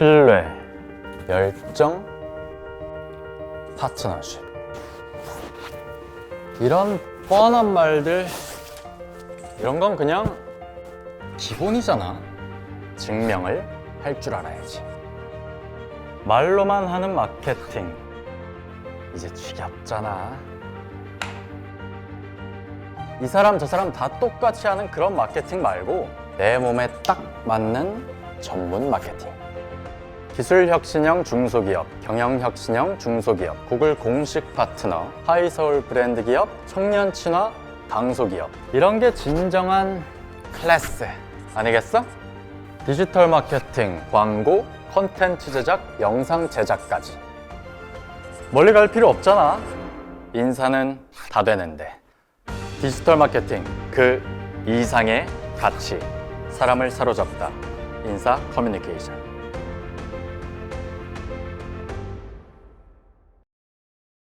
신뢰, 열정, 파트너십. 이런 뻔한 말들, 이런 건 그냥 기본이잖아. 증명을 할 줄 알아야지. 말로만 하는 마케팅. 이제 지겹잖아. 이 사람 저 사람 다 똑같이 하는 그런 마케팅 말고 내 몸에 딱 맞는 전문 마케팅. 기술혁신형 중소기업, 경영혁신형 중소기업, 구글 공식 파트너, 하이서울 브랜드 기업, 청년 친화 강소기업. 이런 게 진정한 클래스 아니겠어? 디지털 마케팅, 광고, 컨텐츠 제작, 영상 제작까지. 멀리 갈 필요 없잖아. 인사는 다 되는데. 디지털 마케팅 그 이상의 가치. 사람을 사로잡다. 인사 커뮤니케이션.